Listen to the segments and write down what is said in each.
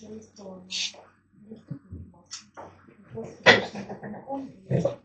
зареєстровано. Будь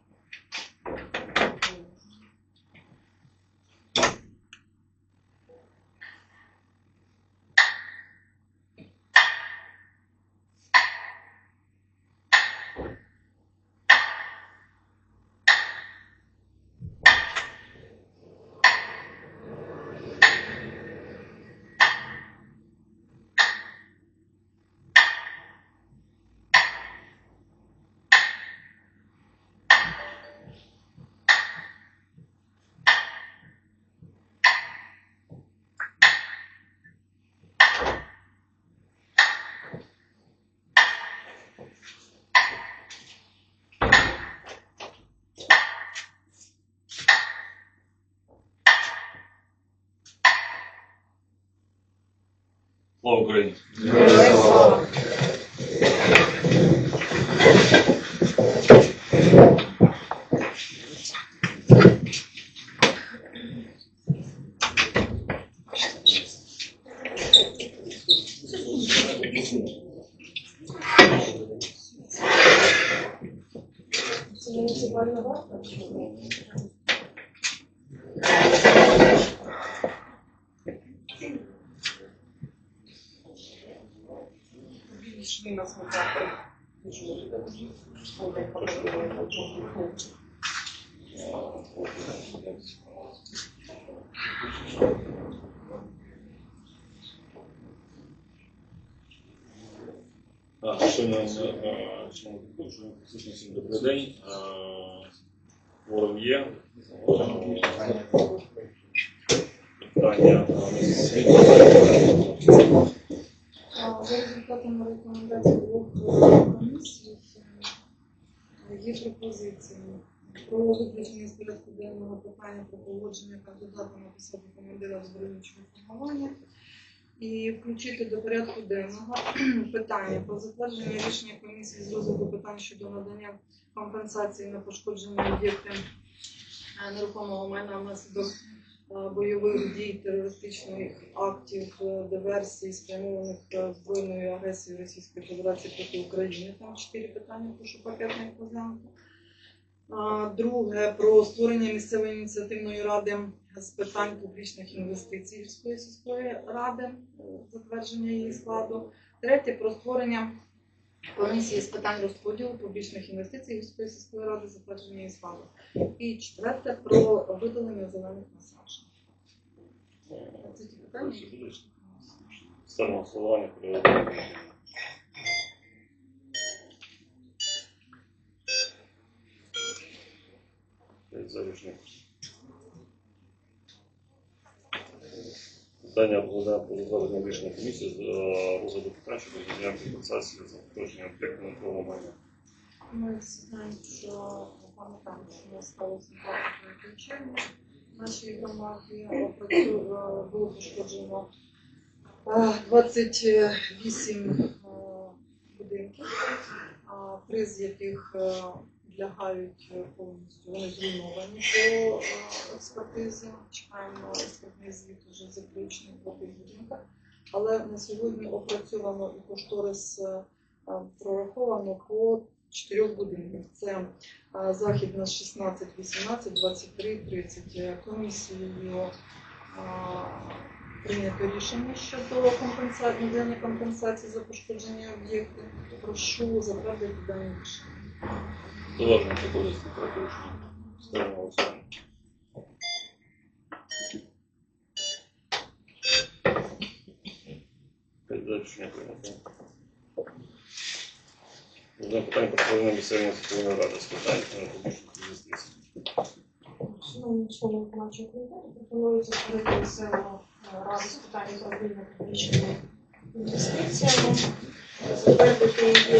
ласка. Будь ласка, телефон і- Слава Україні! Героям слава! Це муніципальна варта? чи ні? Пішли на смотати. А, Шановні е, шановні шановні присутні, всім добрий день. Е, Форум є. Е, Питання е, За результатами рекомендацій двох комісій е, є пропозиції про виключення з порядку денного питання про погодження кандидата на посаду командира збройничого формування і включити до порядку денного питання про затвердження рішення комісії з розгляду питань щодо надання компенсації на пошкоджені об'єкти е, нерухомого майна внаслідок е, бойових дій, терористичних актів, е, диверсій, спрямованих збройною агресією Російської Федерації проти України. Там чотири питання, прошу розглянути. А, Друге про створення місцевої ініціативної ради з питань публічних інвестицій Гірської сільської ради, е, затвердження її складу. Третє про створення комісії з питань розподілу публічних інвестицій Гірської сільської ради, затвердження її складу. І четверте про видалення зелених насаджень. Це ті питання, ставимо голосування Зарішення. Питання про затвердження рішення комісії з е, розгляду питань щодо надання компенсації за пошкодження об'єкту нерухомого майна. Ми знаємо, що пам'ятаємо, що у нас сталося 20 червня в нашій громаді опрацю- е, було пошкоджено е, 28 е, будинків, три з яких е, підлягають е, повністю, вони зруйновані по е, експертизі. Чекаємо експертний звіт вже заключений по тих. Але на сьогодні опрацьовано і кошторис е, прораховано по чотирьох будинків. Це а, захід на 16, 18, 23, 30. Е, Комісією прийнято рішення щодо компенсації, надання компенсації за пошкодження об'єктів. Прошу затвердити дані рішення. Зауваження приходить з проти рішення. Ставимо голосування. П'ять за рішення прийнято. Одне питання про створення місцевої ініціативної ради з питань е, публічних інвестицій. Публічними інвестиціями, затвердити її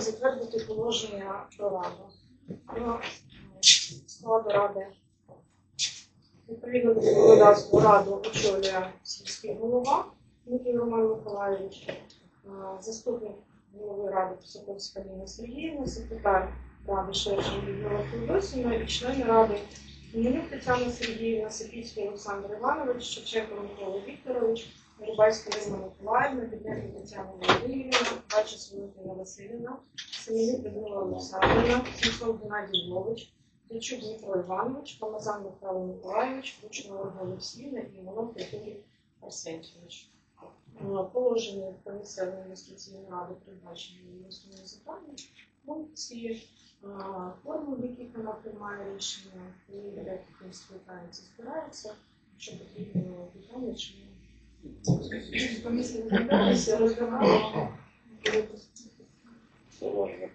затвердити положення про раду. До складу ради відповідно до законодавству раду очолює сільський голова Дмитрий Роман Миколаївич, заступник голови ради Писаковська Ліна Сергіївна, секретар ради Шершин Людмила Феодосівна і члени ради Мінюк Тетяна Сергіївна, Сипільський Олександр Іванович, Шевченко Микола Вікторович, Рибальська Рима Миколаївна, Підняти Тетяна Володимирівна, Бача Солодина Васильівна, Семенюк Людмила Олександрівна, Сімцов Геннадій Львович, Ключук Дмитро Іванович, Помазан Михайло Миколаївич, Ручна Ольга Олексіївна і Іванов Григорій Арсентьович. Е, Положення комісарної інвестиційної ради передбачені інвестиційні завдання, функції, форми, в яких вона приймає рішення, і директор консультації збирається, що потрібно питання, чи Комісія розглядалася, розглядала. Зауваження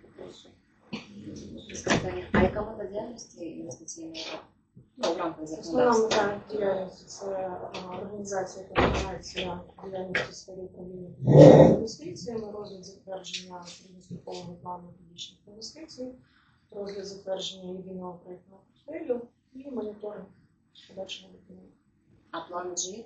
А яка мета діяльності інвестиційної ну, в рамках Основна мета діяльності це е, організація координація діяльності в сфері управління інвестиціями, розгляд затвердження середньострокового плану публічних інвестицій, розгляд затвердження єдиного проєктного портфелю і моніторинг подальшого документу. А план вже є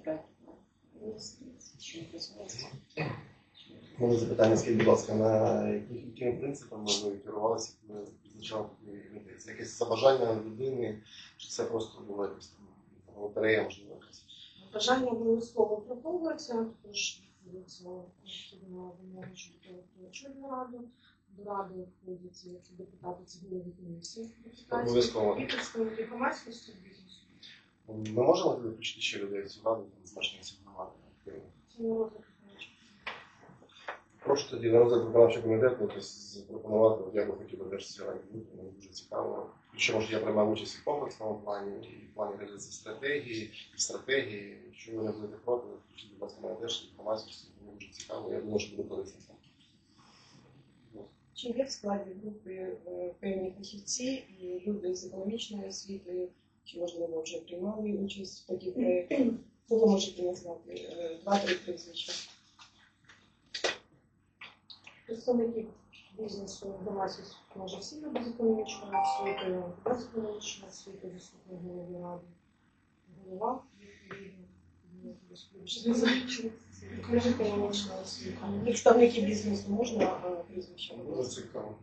Мене запитання, скажіть, будь ласка, на якими принципами ви керувалися, коли визначали рекомендації? Це якесь забажання людини, чи це просто була якась там лотерея, можливо, якась? Бажання обов'язково враховується, тож вимоги щодо очільну раду. До ради входять депутати цивільної комісії, Обов'язково. і представники громадськості бізнесу. Ми можемо включити ще людей в цю раду, там не розгляд виконавчого. Прошу тоді на розгляд виконавчого комітету запропонувати, от я би хотів би теж раді бути, мені дуже цікаво. Що може я приймав участь і в комплексному плані, і в плані реалізації стратегії, і стратегії. Якщо ви не будете проти, включіть, будь ласка, мене теж і інформацію, мені дуже цікаво, я думаю, що буде корисно. Чи є в складі групи е, певні фахівці і люди з економічною освітою, чи можливо вже приймали участь в таких проєктах? Кого можете назвати? Е, Два-три прізвища. Представники бізнесу громадськості може всі люди з економічною освітою, без економічної освіти, заступник голови ради, голова. Не. Представники бізнесу можна е, прізвища? Дуже цікаво.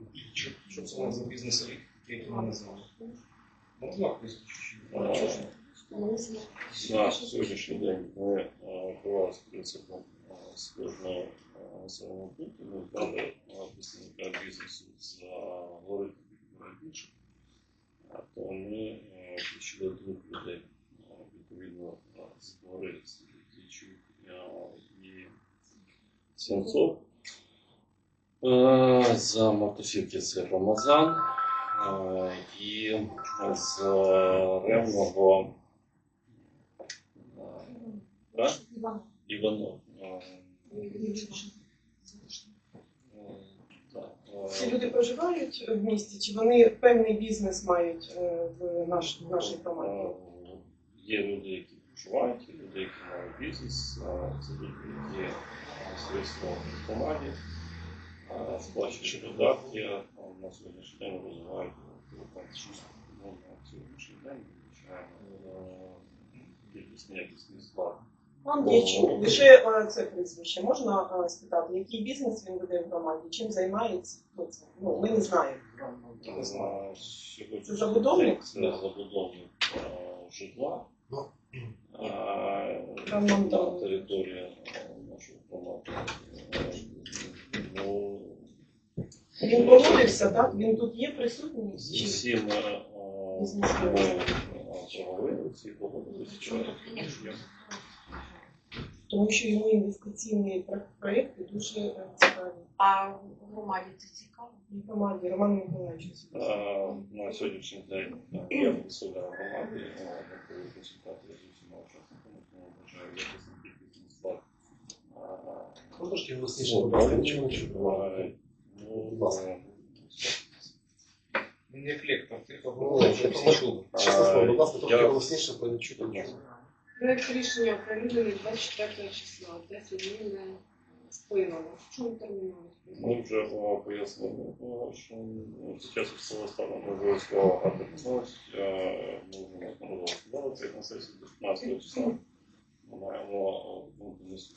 Що це у нас за бізнес який ми назвали? Можна прізвище? Е, На сьогоднішній день ми е, керувалися принципом е, з кожного е. Ми брали е, представника бізнесу з гори більше, то ми включили двох людей. Відповідно, з гори і Сенцов. За мотосівки це Рамазан. Е, І з Ревного е. Іванов. Е, так, е, Ці люди проживають в місті, чи вони певний бізнес мають в наш, в нашій громаді? Є люди, які проживають, є люди, які мають бізнес, це люди, які средства в команді, е, податки, е, на сьогоднішній день. Ну, на сьогоднішній день вивчаємо кількісний якісний склад. Пан Дячук, лише е, це прізвище. Можна е, спитати, який бізнес він веде в громаді, чим займається? Хто це? Ну, ми не знаємо. Не знаю, Це забудовник? Це забудовник е, житла. Ну. Е, Там нам на території е, громади. Е, Ну, Він погодився, так? Він тут є присутній? з Чи усім е, всі тому що йому інвестиційні про- проекти дуже е, цікаві. А в громаді це цікаво? І громаді Роман Миколаївич. Е, На сьогоднішній день е, я представляю громади, е, готові консультації з усіма учасниками, тому вважаю якісний кількісний склад. Е, Можна ж голосніше, будь ласка, нічого не е, Ну, Будь ласка. як лектор, Ну, всі чули. Чесно слово, будь ласка, трохи Я- голосніше, бо не чути нічого. Проект рішення оприлюднений 24 числа, 10 днів не сплинуло. Чому терміново? Ми вже о, пояснили, о, що ну, зараз стану не обов'язково адміністрація. Е, Ми вже неодноразово сказали, на сесії до 15 числа. Ми маємо ну, донести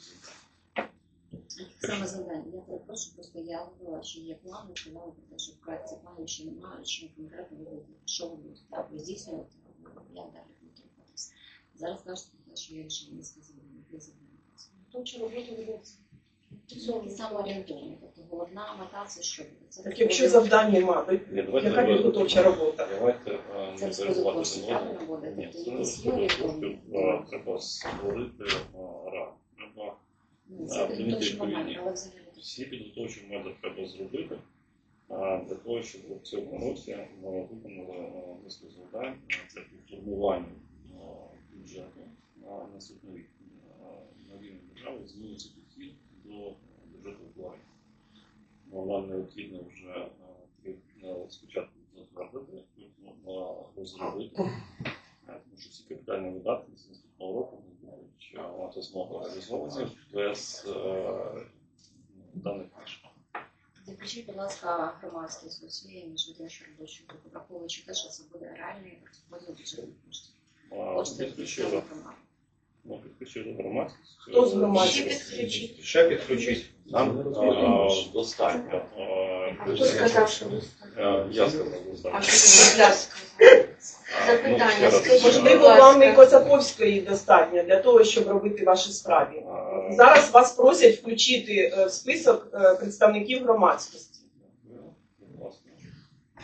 Саме завдання. Я перепрошую, просто я говорила, що є плани, сказали про те, що в проєкті планів ще немає, що конкретно ви будете, що ви будете так, ви здійснювати, або як далі будете рухатися. Зараз кажете про те, що є рішення міського завдання, яке завдання. Підготовча робота ведеться. Тільки самоорієнтовані. Тобто головна мета це що? Це Так якщо то давайте яка підготовча робота? Давайте е, Це не розподіл перебувати коштів, правильно буде? Ні, Тобто якісь юрі, е, треба створити е, раду. Треба Ну, А, Це підготовчий відповідні. момент, але взагалі. Всі підготовчі методи треба зробити для того, щоб в цьому році ми виконали е, низку завдань. Це по формуванню е, бюджету на наступний рік. Е, На рівні держави зміниться підхід до бюджету вкладів. Нам необхідно вже спочатку затвердити, розробити, тому що всі капітальні видатки з наступного року не будуть е, мати змогу реалізовані без е, даних рішень. Включіть, будь ласка, громадські зусилля між виконавчою робочою групою, враховуючи те, що це буде реальний розподіл бюджетних коштів. А, Кошти Підключили, місцевої громади. ну, підключили громадськість. Хто з громадськості? підключить? Ще підключіть. Нам а, достатньо. а, А хто ключів. сказав, що А, Я сказав А достатньо. що це сказав? Ну, Запитання, скажіть, Можливо, вам і Козаковської достатньо для того, щоб робити ваші справи. Зараз вас просять включити е, в список е, представників громадськості.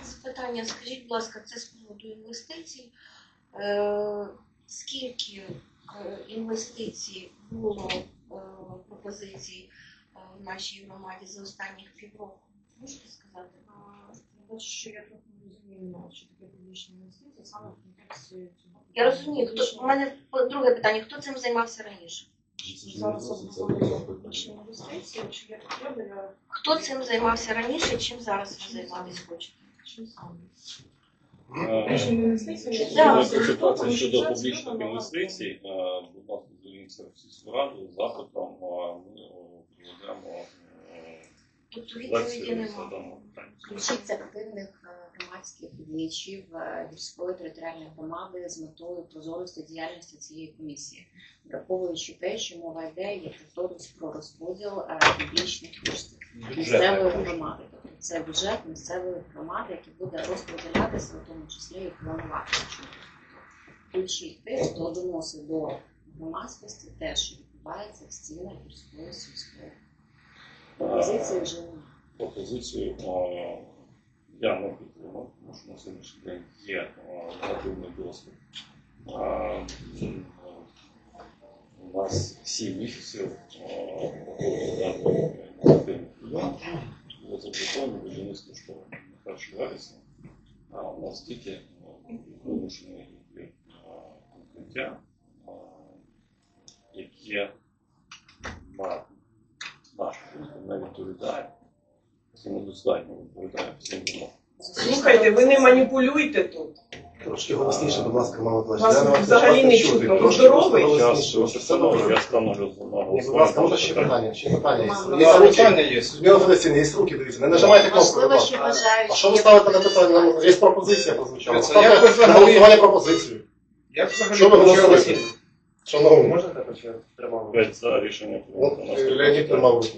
Запитання, скажіть, будь ласка, це з приводу інвестицій. Е, скільки е, інвестицій було е, пропозицій е, в нашій громаді за останніх півроку? Можете сказати? Бачу, що я трохи розумію, що таке публічні інвестиції, саме в контексті цього. Я розумію, хто у мене друге питання: хто цим займався раніше? зараз публічні інвестиції, чи є потреба, Хто цим займався раніше, чим зараз ви займатися хочете? чим саме? А, Щодо публічних інвестицій, будь ласка, зверніться в сільську раду з запитом, а ми е, проведемо е, Тобто відповіді немає. даного питання. Включіть активних громадських діячів е, гірської територіальної громади з метою прозорості діяльності цієї комісії, враховуючи те, що мова йде, як повторюсь, про розподіл е, публічних коштів місцевої громади. Тобто це бюджет місцевої громади, який буде розподілятися, в тому числі і плануватися. Включіть тих, хто доносить до громадськості те, що відбувається в стінах гірської сільської. Пропозиції вже немає. пропозицію е, я не підтримав, тому що на сьогоднішній день є е, негативний досвід. Е, м, У нас 7 місяців е, негативних людей було заблоковано будівництво школи на 1 вересня, а у нас тільки е, вимушені е, укриття, е, яке на нашу думку не відповідає це недостатньо відповідає всім вимогам. Слухайте, ви не маніпулюйте тут. Трошки голосніше, будь ласка, мама Я вас взагалі не чутно. Ви здоровий? Зараз все одно я встановлю Ні, будь ласка, можна ще питання? Ще питання є. Є питання є. Людмила Федосівна, є руки, дивіться. Не нажимайте кнопку, будь ласка. А що ви ставите на питання? Є пропозиція прозвучала. Ставте на голосування пропозицію. Як взагалі Що ви голосуєте? Шановні. Можна також я тримав? За рішення е, Леонід тримав руку.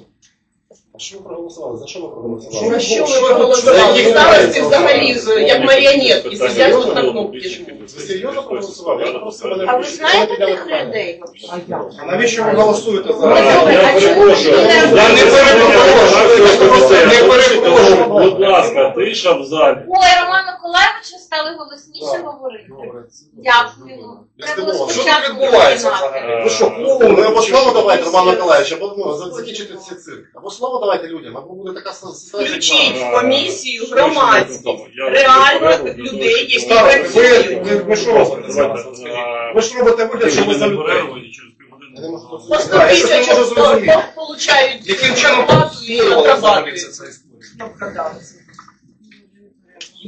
А що ви проголосували? За що ви проголосували? На що ви проголосували? Старості взагалі як маріонетки сидять тут на кнопки. Ви серйозно проголосували? Я просто мене- А ви знаєте тих людей? А навіщо ви голосуєте за? Я перепрошую. не Я не перепрошую. Не перепрошую. Будь ласка, тиша в залі. Ой, Роман стали голосніше Так. говорити. Добре. Дякую. Я Треба здивований. Що тут спочатку відбувається починати. взагалі? Ну що, ну або слово давайте, Роман Миколаївич, або ну, за- закінчити цей цирк. Або слово давайте людям, або буде така ситуація. Включіть в комісію громадськість. Реально людей, які Так, ви, працюють. ви, ви що робите зараз? Ви ж робите вигляд, що ви за людей. Я не можу По 100 Так, я щось не тисяч можу зрозуміти. получають Яким чином зарплату і взагалі отрабатують. ця історія? Обкрадалися.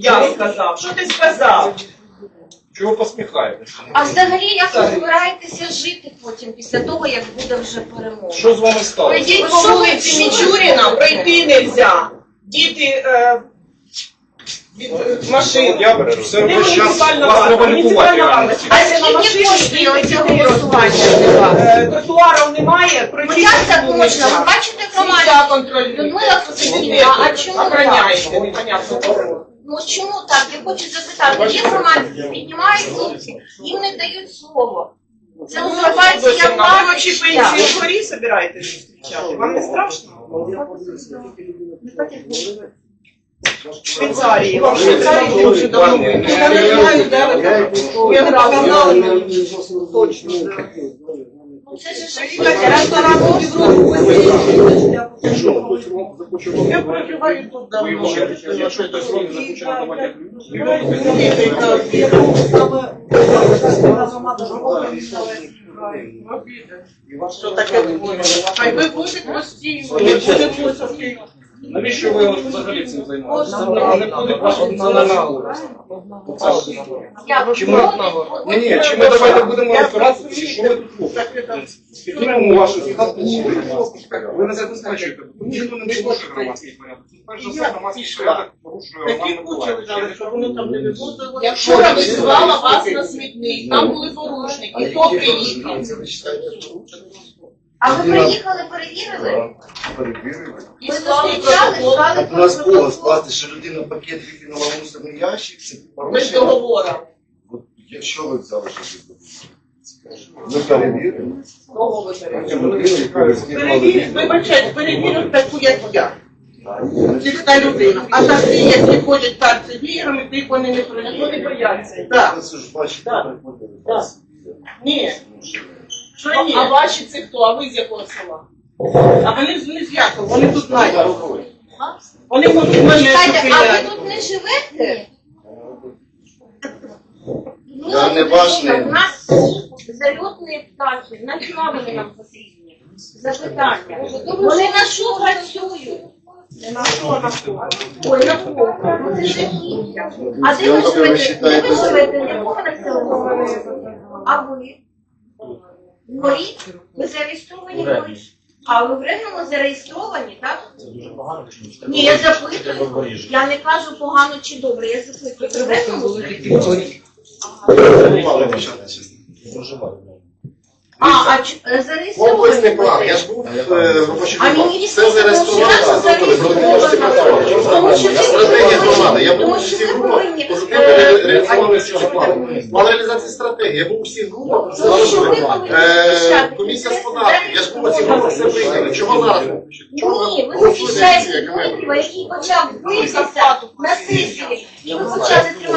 Я сказав. Що ти сказав? Чого посміхаєтеся? А взагалі, як ви збираєтеся жити потім, після того, як буде вже перемога? Що з вами сталося? Пройдіть по вулиці Мічуріна, пройти нельзя. Діти е, від е, машин. Я все Не весь час вас треба лікувати. реально. А скільки коштує оце голосування? Е, Тротуарів немає, пройти як по можна? Ви бачите контролюйте. Людмила Костянтинівна, а чому так? непонятно кого. Ну чому так? Я хочу запитати, є громадські, піднімають руки, їм не дають слово. Це називається як Ви життя. пенсію вгорі собираєтесь зустрічати? Вам не страшно? Швейцарії. Вам в Швейцарії дуже давно. Я не знаю, де ви там. Я не показала Приїхати Європу посидіти. Я проживаю тут давно. якщо хтось робить, захоче надавати як Що таке двоє? Хай ви будете постійно, будемо. Навіщо ви от взагалі цим займаєтесь? Це не буде. От. Чи ми- Ні, ні, чи ми давайте будемо розбиратися, чи що ви тут робите? Піднімемо вашу згадку. Ви не забезпечуєте. Тому ніхто не порушує громадський порядок. Перш за все, громадський порядок порушує Роман Миколаївич. не. Я вчора визивала вас на смітник, там були порушники, хто приїхав? А ви приїхали, перевірили? Перевірили. І зустрічали, склали У нас було протокол? скласти, що людина пакет викинула в мусорний ящик, це без порушення. договору. От Якщо ви взяли, що ви перевірили. Кого ви перевірили? Перевір, вибачайте, перевірив таку, як я. Сільська людина. А такі, які ходять перцевірами, тих вони не перевірять. Вони бояться. Так. Ви це ж бачите, приходили. Так. Ні. Що ні? А ваші це хто? А ви з якого села? А вони з не з Якова, вони тут знають. Вони можуть мене Чекайте, а ви зупиняти. тут не живете? Ну, Я не важний. У нас зальотні птахи, на чого вони нам потрібні? Запитання. Вони на що працюють? На що, на що? Ой, на кого? Ну це жахіття. А де ви думаю, ви живете? Де ви считаєте, живете? В якому населеному? А ви? В Горі? Ви зареєстровані в Горі? А ви в Рівному зареєстровані, так? Це дуже погано, чи Ні, я запитую. Я не кажу погано чи добре, я запитую. Ви в зареєстровані? Мали почати, чесно. А, а е, зареєстровані? Комплексний план. Я ж був в е, А все зробили. зареєстровано. Тому що Стратегія громади. Я був у всіх групах. Позитивно е, реалізований цього плану. План реалізації стратегії. Я був у всіх групах. Е, Комісія з податків. Я ж був у цих групах, все прийняли. Чого зараз? Чого Ні, ви захищаєте який почав битися на сесії, і ви почали тримати